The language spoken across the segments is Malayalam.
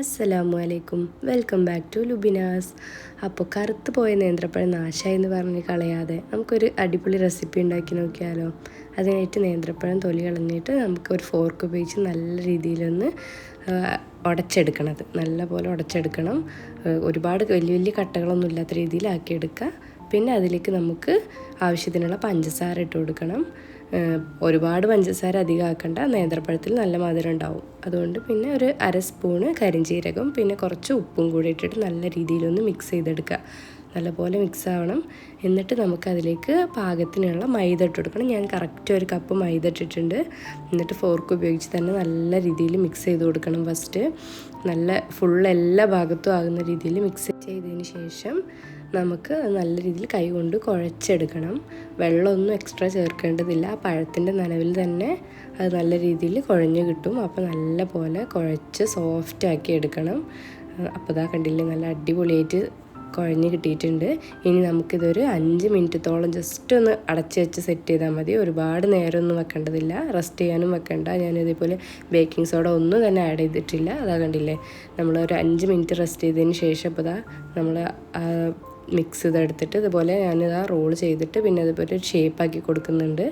അസ്സലാമു അലൈക്കും വെൽക്കം ബാക്ക് ടു ലുബിനാസ്. അപ്പോൾ കറുത്ത് പോയ നേന്ത്രപ്പഴം നാശമായി എന്ന് പറഞ്ഞ് കളയാതെ നമുക്കൊരു അടിപൊളി റെസിപ്പി ഉണ്ടാക്കി നോക്കിയാലോ? അതിനായിട്ട് നേന്ത്രപ്പഴം തൊലി കളഞ്ഞിട്ട് നമുക്ക് ഒരു ഫോർക്ക് ഉപയോഗിച്ച് നല്ല രീതിയിലൊന്ന് ഉടച്ചെടുക്കണത്. നല്ല പോലെ ഉടച്ചെടുക്കണം. ഒരുപാട് വലിയ വലിയ കട്ടകളൊന്നും ഇല്ലാത്ത രീതിയിലാക്കിയെടുക്കുക. പിന്നെ അതിലേക്ക് നമുക്ക് ആവശ്യത്തിനുള്ള പഞ്ചസാര ഇട്ട് കൊടുക്കണം. ഒരുപാട് പഞ്ചസാര അധികം ആക്കണ്ട നേന്ത്രപ്പഴത്തിൽ നല്ല മധുരം ഉണ്ടാവും. അതുകൊണ്ട് പിന്നെ ഒരു അര സ്പൂണ് കരിഞ്ചീരകം പിന്നെ കുറച്ച് ഉപ്പും കൂടി ഇട്ടിട്ട് നല്ല രീതിയിലൊന്ന് മിക്സ് ചെയ്തെടുക്കുക. നല്ലപോലെ മിക്സ് ആവണം എന്നിട്ട് നമുക്കതിലേക്ക് പാകത്തിനുള്ള മൈദ ഇട്ട് കൊടുക്കണം ഞാൻ കറക്റ്റ് ഒരു കപ്പ് മൈദ ഇട്ടിട്ടുണ്ട് എന്നിട്ട് ഫോർക്ക് ഉപയോഗിച്ച് തന്നെ നല്ല രീതിയിൽ മിക്സ് ചെയ്ത് കൊടുക്കണം ഫസ്റ്റ് നല്ല ഫുൾ എല്ലാ ഭാഗത്തും ആകുന്ന രീതിയിൽ മിക്സ് ചെയ്തതിന് ശേഷം നമുക്ക് നല്ല രീതിയിൽ കൈ കൊണ്ട് കുഴച്ചെടുക്കണം. വെള്ളമൊന്നും എക്സ്ട്രാ ചേർക്കേണ്ടതില്ല. ആ പഴത്തിന്റെ നനവിൽ തന്നെ അത് നല്ല രീതിയിൽ കുഴഞ്ഞു കിട്ടും. അപ്പോൾ നല്ല പോലെ കുഴച്ച് സോഫ്റ്റാക്കി എടുക്കണം. അപ്പോൾ ഇതാ കണ്ടില്ലേ നല്ല അടിപൊളിയായിട്ട് കുഴഞ്ഞ് കിട്ടിയിട്ടുണ്ട്. ഇനി നമുക്കിതൊരു അഞ്ച് മിനിറ്റത്തോളം ജസ്റ്റ് ഒന്ന് അടച്ച് വെച്ച് സെറ്റ് ചെയ്താൽ മതി. ഒരുപാട് നേരമൊന്നും വെക്കേണ്ടതില്ല. റെസ്റ്റ് ചെയ്യാനും വെക്കണ്ട. ഞാൻ ഇതേപോലെ ബേക്കിംഗ് സോഡ ഒന്നും തന്നെ ആഡ് ചെയ്തിട്ടില്ല. അതാ കണ്ടില്ലേ? നമ്മൾ ഒരു അഞ്ച് മിനിറ്റ് റെസ്റ്റ് ചെയ്തതിന് ശേഷം ഇപ്പോൾ നമ്മൾ മിക്സ് ചെയ്തെടുത്തിട്ട് ഇതുപോലെ ഞാനിതാ റോൾ ചെയ്തിട്ട് പിന്നെ അതുപോലെ ഒരു ഷേപ്പാക്കി കൊടുക്കുന്നുണ്ട്.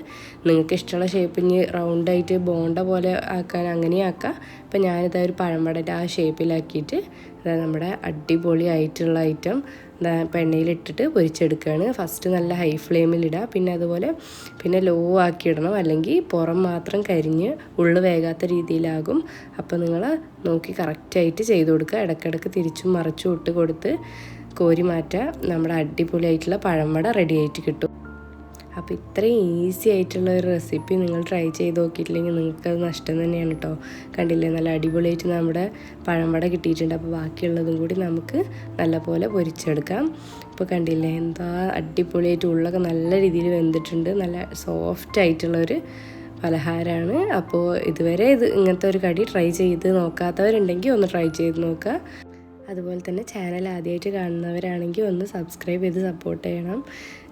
നിങ്ങൾക്ക് ഇഷ്ടമുള്ള ഷേപ്പ് ഇനി റൗണ്ടായിട്ട് ബോണ്ട പോലെ ആക്കാൻ അങ്ങനെ ആക്കാം. ഇപ്പം ഞാനിതാ ഒരു പഴംവടന്റെ ആ ഷേപ്പിലാക്കിയിട്ട് ഇതാ നമ്മുടെ അടിപൊളി ആയിട്ടുള്ള ഐറ്റം എന്താ പെണ്ണയിലിട്ടിട്ട് പൊരിച്ചെടുക്കുകയാണ്. ഫസ്റ്റ് നല്ല ഹൈ ഫ്ലെയിമിലിടുക പിന്നെ അതുപോലെ പിന്നെ ലോ ആക്കി ഇടണം. അല്ലെങ്കിൽ പുറം മാത്രം കരിഞ്ഞ് ഉള്ളു വേകാത്ത രീതിയിലാകും. അപ്പോൾ നിങ്ങൾ നോക്കി കറക്റ്റായിട്ട് ചെയ്ത് കൊടുക്കുക. ഇടയ്ക്കിടയ്ക്ക് തിരിച്ചും മറിച്ചും ഇട്ട് കൊടുത്ത് കോരി മാറ്റുക നമ്മുടെ അടിപൊളിയായിട്ടുള്ള പഴംവട റെഡി ആയിട്ട് കിട്ടും. അപ്പോൾ ഇത്രയും ഈസി ആയിട്ടുള്ള ഒരു റെസിപ്പി നിങ്ങൾ ട്രൈ ചെയ്ത് നോക്കിയിട്ടില്ലെങ്കിൽ നിങ്ങൾക്ക് അത് നഷ്ടം തന്നെയാണ് കേട്ടോ കണ്ടില്ലേ? നല്ല അടിപൊളിയായിട്ട് നമ്മുടെ പഴംവട കിട്ടിയിട്ടുണ്ട്. അപ്പോൾ ബാക്കിയുള്ളതും കൂടി നമുക്ക് നല്ലപോലെ പൊരിച്ചെടുക്കാം. ഇപ്പോൾ കണ്ടില്ലേ? എന്താ അടിപൊളിയായിട്ട് ഉള്ളൊക്കെ നല്ല രീതിയിൽ വെന്തിട്ടുണ്ട്. നല്ല സോഫ്റ്റ് ആയിട്ടുള്ളൊരു പലഹാരമാണ് അപ്പോൾ ഇതുവരെ ഇത് ഇങ്ങനത്തെ ഒരു കടി ട്രൈ ചെയ്ത് നോക്കാത്തവരുണ്ടെങ്കിൽ ഒന്ന് ട്രൈ ചെയ്ത് നോക്കുക. അതുപോലെ തന്നെ ചാനൽ ആദ്യമായിട്ട് കാണുന്നവരാണെങ്കിൽ ഒന്ന് സബ്സ്ക്രൈബ് ചെയ്ത് സപ്പോർട്ട് ചെയ്യണം.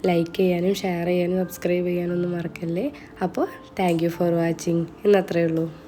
ലൈക്ക് ചെയ്യാനും ഷെയർ ചെയ്യാനും സബ്സ്ക്രൈബ് ചെയ്യാനും ഒന്നും മറക്കല്ലേ? അപ്പോൾ താങ്ക് ഫോർ വാച്ചിങ് എന്നത്രയേ ഉള്ളൂ.